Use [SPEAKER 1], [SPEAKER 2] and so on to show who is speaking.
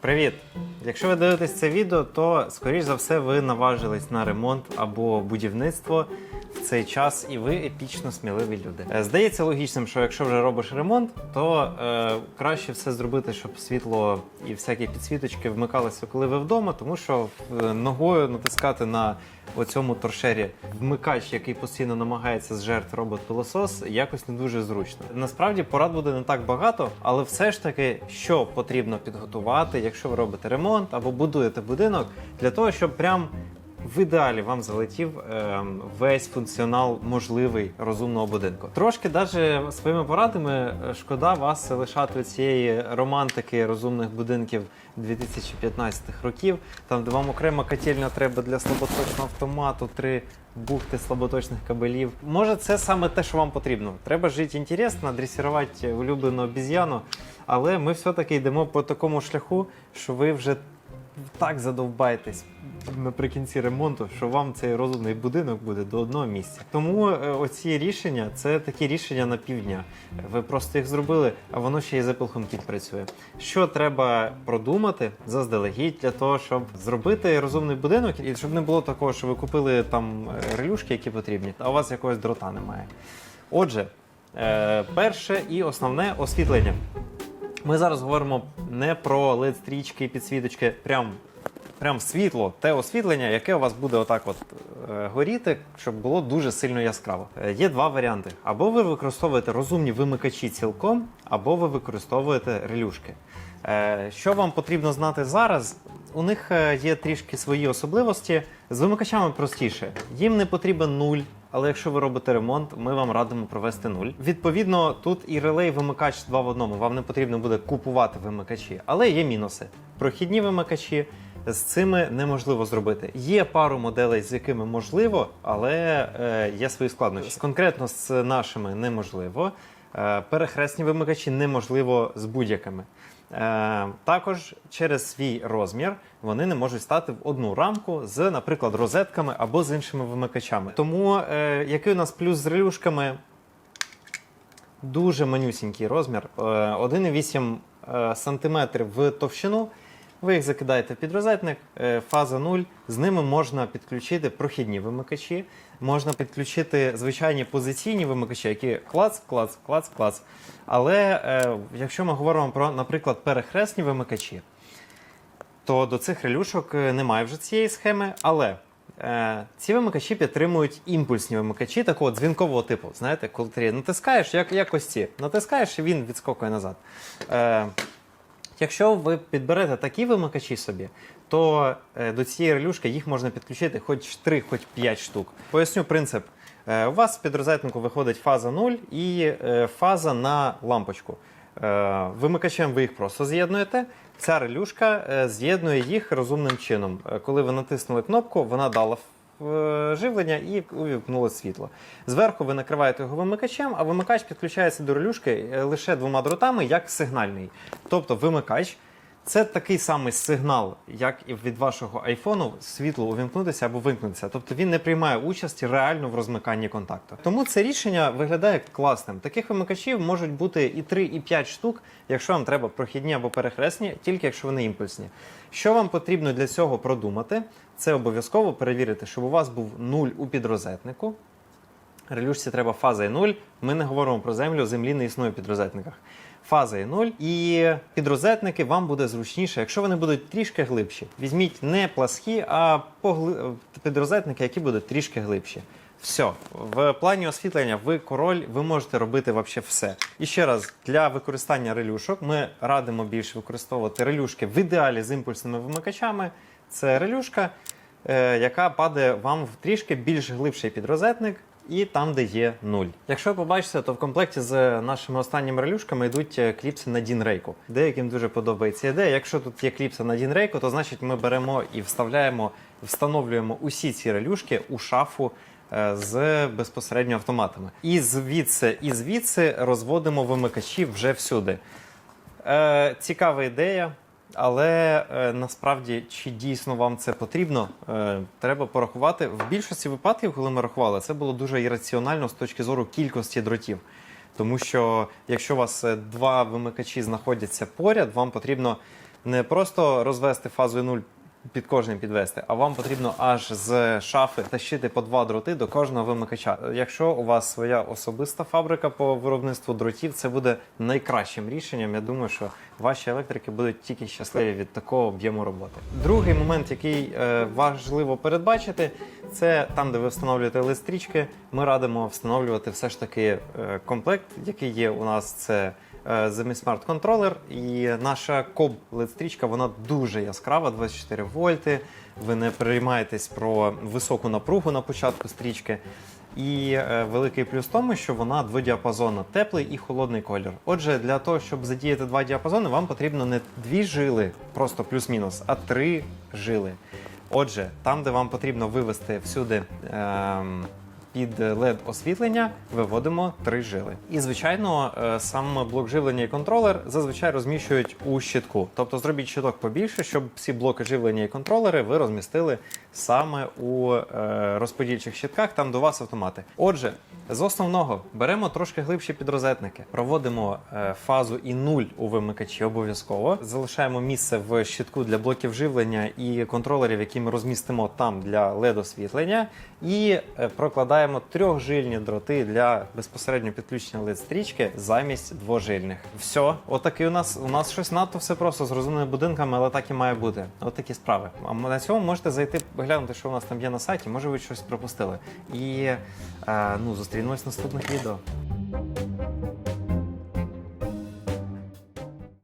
[SPEAKER 1] Привіт! Якщо ви дивитесь це відео, то скоріш за все ви наважились на ремонт або будівництво цей час, і ви епічно сміливі люди. Е, Здається логічним, що якщо вже робиш ремонт, то е, краще все зробити, щоб світло і всякі підсвіточки вмикалися, коли ви вдома, тому що е, ногою натискати на оцьому торшері вмикач, який постійно намагається зжерти робот-пилосос, якось не дуже зручно. Насправді порад буде не так багато, але все ж таки, що потрібно підготувати, якщо ви робите ремонт або будуєте будинок, для того, щоб прям в ідеалі вам залетів ем, весь функціонал можливий розумного будинку. Трошки навіть своїми порадами е, шкода вас лишати цієї романтики розумних будинків 2015-х років, там де вам окрема котельня треба для слаботочного автомату, три бухти слаботочних кабелів. Може, це саме те, що вам потрібно. Треба жити інтересно, дресірувати улюблену обіз'яну, але ми все-таки йдемо по такому шляху, що ви вже так задовбаєтесь наприкінці ремонту, що вам цей розумний будинок буде до одного місця. Тому е, оці рішення це такі рішення на півдня. Ви просто їх зробили, а воно ще й з Apple HomeKit працює. Що треба продумати заздалегідь для того, щоб зробити розумний будинок, і щоб не було такого, що ви купили там е, релюшки, які потрібні, а у вас якогось дрота немає. Отже, е, перше і основне освітлення. Ми зараз говоримо не про led стрічки підсвіточки, прям, прям світло, те освітлення, яке у вас буде отак от е, горіти, щоб було дуже сильно яскраво. Е, є два варіанти: або ви використовуєте розумні вимикачі цілком, або ви використовуєте релюшки. Е, що вам потрібно знати зараз? У них є трішки свої особливості. З вимикачами простіше. Їм не потрібен нуль. Але якщо ви робите ремонт, ми вам радимо провести нуль. Відповідно, тут і релей вимикач два в одному. Вам не потрібно буде купувати вимикачі, але є мінуси. Прохідні вимикачі з цими неможливо зробити. Є пару моделей, з якими можливо, але е, є свої складнощі. Конкретно з нашими неможливо. Е, перехресні вимикачі неможливо з будь-якими. Е, також через свій розмір вони не можуть стати в одну рамку з, наприклад, розетками або з іншими вимикачами. Тому е, який у нас плюс з релюшками? Дуже манюсінький розмір. Е, 1,8 е, см в товщину. Ви їх закидаєте під розетник, е, фаза 0. З ними можна підключити прохідні вимикачі, можна підключити звичайні позиційні вимикачі, які клац, клац, клац, клац. Але е, якщо ми говоримо про, наприклад, перехресні вимикачі, то до цих релюшок е, немає вже цієї схеми. Але ці вимикачі підтримують імпульсні вимикачі такого дзвінкового типу. Знаєте, коли ти натискаєш, як, як ось ці, натискаєш і він відскокує назад. Е, Якщо ви підберете такі вимикачі собі, то е, до цієї релюшки їх можна підключити хоч 3, хоч 5 штук. Поясню принцип. Е, у вас з під розетнику виходить фаза 0 і е, фаза на лампочку. Вимикачем ви їх просто з'єднуєте. Ця релюшка з'єднує їх розумним чином. Коли ви натиснули кнопку, вона дала живлення і увімкнуло світло. Зверху ви накриваєте його вимикачем, а вимикач підключається до релюшки е, лише двома дротами, як сигнальний. Тобто вимикач. Це такий самий сигнал, як і від вашого айфону, світло увімкнутися або вимкнутися. Тобто він не приймає участі реально в розмиканні контакту. Тому це рішення виглядає класним. Таких вимикачів можуть бути і 3, і 5 штук, якщо вам треба прохідні або перехресні, тільки якщо вони імпульсні. Що вам потрібно для цього продумати, це обов'язково перевірити, щоб у вас був нуль у підрозетнику. Релюшці треба фаза і 0. Ми не говоримо про землю, землі не існує в підрозетниках. Фаза і 0. І підрозетники вам буде зручніше, якщо вони будуть трішки глибші. Візьміть не пласкі, а погли... підрозетники, які будуть трішки глибші. Все, в плані освітлення ви король, ви можете робити вообще все. І ще раз, для використання релюшок ми радимо більше використовувати релюшки в ідеалі з імпульсними вимикачами. Це релюшка, е, яка падає вам в трішки більш глибший підрозетник. І там, де є нуль. Якщо ви побачите, то в комплекті з нашими останніми релюшками йдуть е, кліпси на Дін Рейку. Деяким дуже подобається ідея. Якщо тут є кліпси на Дін Рейку, то значить ми беремо і вставляємо, встановлюємо усі ці релюшки у шафу е, з безпосередньо автоматами. І звідси, і звідси розводимо вимикачі вже всюди. Е, цікава ідея. Але е, насправді, чи дійсно вам це потрібно, е, треба порахувати. В більшості випадків, коли ми рахували, це було дуже ірраціонально з точки зору кількості дротів. Тому що якщо у вас е, два вимикачі знаходяться поряд, вам потрібно не просто розвести фазою 0 під кожним підвести, а вам потрібно аж з шафи тащити по два дроти до кожного вимикача. Якщо у вас своя особиста фабрика по виробництву дротів, це буде найкращим рішенням. Я думаю, що ваші електрики будуть тільки щасливі від такого об'єму роботи. Другий момент, який е, важливо передбачити, це там, де ви встановлюєте листрічки. Ми радимо встановлювати все ж таки е, комплект, який є у нас. Це е, Smart Controller і наша коб LED-стрічка, вона дуже яскрава, 24 вольти. Ви не переймаєтесь про високу напругу на початку стрічки. І е, великий плюс в тому, що вона дводіапазонна, теплий і холодний колір. Отже, для того, щоб задіяти два діапазони, вам потрібно не дві жили, просто плюс-мінус, а три жили. Отже, там, де вам потрібно вивести всюди ем, під led освітлення, виводимо три жили. І звичайно, е, сам блок живлення і контролер зазвичай розміщують у щитку. Тобто зробіть щиток побільше, щоб всі блоки живлення і контролери ви розмістили саме у е, розподільчих щитках, там до вас автомати. Отже, з основного беремо трошки глибші підрозетники, проводимо е, фазу і нуль у вимикачі обов'язково. Залишаємо місце в щитку для блоків живлення і контролерів, які ми розмістимо там для LED освітлення, і е, прокладаємо трьохжильні дроти для безпосередньо підключення LED стрічки замість двожильних. Все, отакий у нас у нас щось надто все просто з розумними будинками, але так і має бути. От такі справи. А на цьому можете зайти глянути, що у нас там є на сайті. Може, ви щось пропустили. І е, ну зустрінемось в наступних відео.